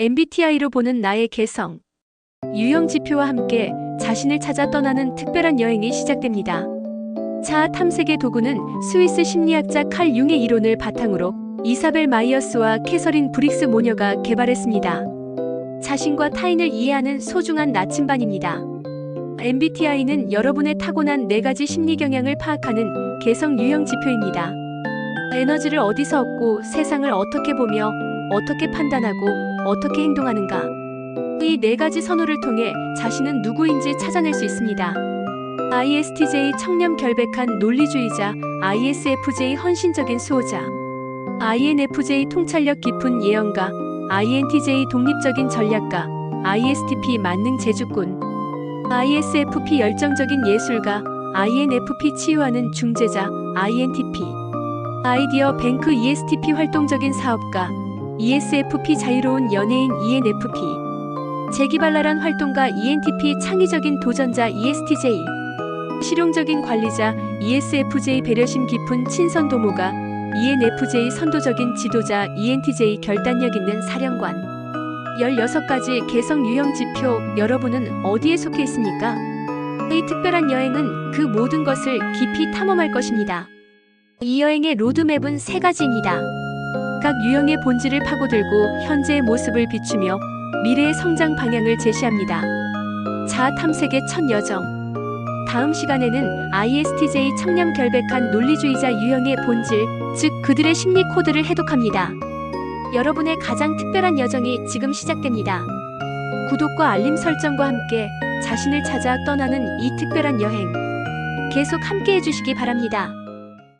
MBTI로 보는 나의 개성. 유형 지표와 함께 자신을 찾아 떠나는 특별한 여행이 시작됩니다. 자아 탐색의 도구는 스위스 심리학자 칼 융의 이론을 바탕으로 이사벨 마이어스와 캐서린 브릭스 모녀가 개발했습니다. 자신과 타인을 이해하는 소중한 나침반입니다. MBTI는 여러분의 타고난 네 가지 심리 경향을 파악하는 개성 유형 지표입니다. 에너지를 어디서 얻고 세상을 어떻게 보며 어떻게 판단하고 어떻게 행동하는가. 이 네 가지 선호를 통해 자신은 누구인지 찾아낼 수 있습니다. ISTJ 청렴 결백한 논리주의자, ISFJ 헌신적인 수호자, INFJ 통찰력 깊은 예언가, INTJ 독립적인 전략가, ISTP 만능 제주꾼, ISFP 열정적인 예술가, INFP 치유하는 중재자, INTP, 아이디어 뱅크 ESTP 활동적인 사업가, ESFP 자유로운 연예인 ENFP, 재기발랄한 활동가 ENTP 창의적인 도전자 ESTJ, 실용적인 관리자 ESFJ 배려심 깊은 친선 도모가 ENFJ 선도적인 지도자 ENTJ 결단력 있는 사령관 16가지 개성 유형 지표 여러분은 어디에 속해 있습니까? 이 특별한 여행은 그 모든 것을 깊이 탐험할 것입니다. 이 여행의 로드맵은 세 가지입니다. 각 유형의 본질을 파고들고 현재의 모습을 비추며 미래의 성장 방향을 제시합니다. 자아 탐색의 첫 여정. 다음 시간에는 ISTJ 청렴 결백한 논리주의자 유형의 본질, 즉 그들의 심리 코드를 해독합니다. 여러분의 가장 특별한 여정이 지금 시작됩니다. 구독과 알림 설정과 함께 자신을 찾아 떠나는 이 특별한 여행. 계속 함께 해주시기 바랍니다.